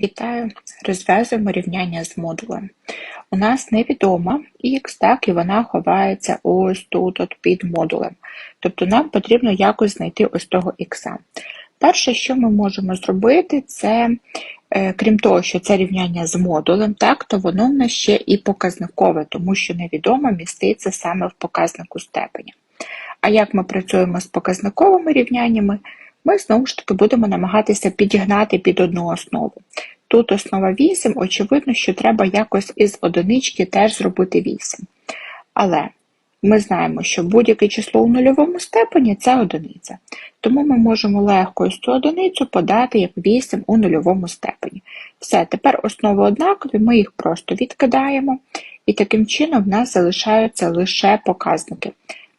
Вітаю! Розв'язуємо рівняння з модулем. У нас невідома х, так, і вона ховається ось тут от під модулем. Тобто нам потрібно якось знайти ось того х. Перше, що ми можемо зробити, це, е, крім того, що це рівняння з модулем, так, то воно в нас ще і показникове, тому що невідома міститься саме в показнику степеня. А як ми працюємо з показниковими рівняннями? Ми знову ж таки будемо намагатися підігнати під одну основу. Тут основа 8, очевидно, що треба якось із одинички теж зробити 8. Але ми знаємо, що будь-яке число у нульовому степені це одиниця. Тому ми можемо легко ось цю одиницю подати як 8 у нульовому степені. Все, тепер основи однакові, ми їх просто відкидаємо, і таким чином в нас залишаються лише показники.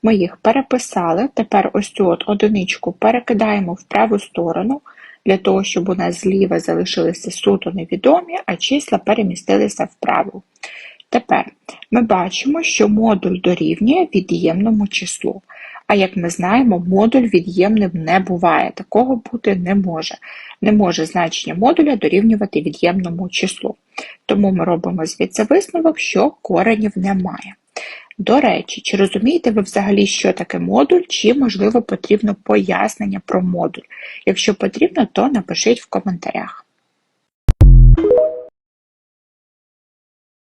Ми їх переписали, тепер ось цю от одиничку перекидаємо в праву сторону, для того, щоб у нас зліва залишилися суто невідомі, а числа перемістилися вправо. Тепер ми бачимо, що модуль дорівнює від'ємному числу. А як ми знаємо, модуль від'ємним не буває, такого бути не може. Не може значення модуля дорівнювати від'ємному числу. Тому ми робимо звідси висновок, що коренів немає. До речі, чи розумієте ви взагалі, що таке модуль, чи, можливо, потрібно пояснення про модуль? Якщо потрібно, то напишіть в коментарях.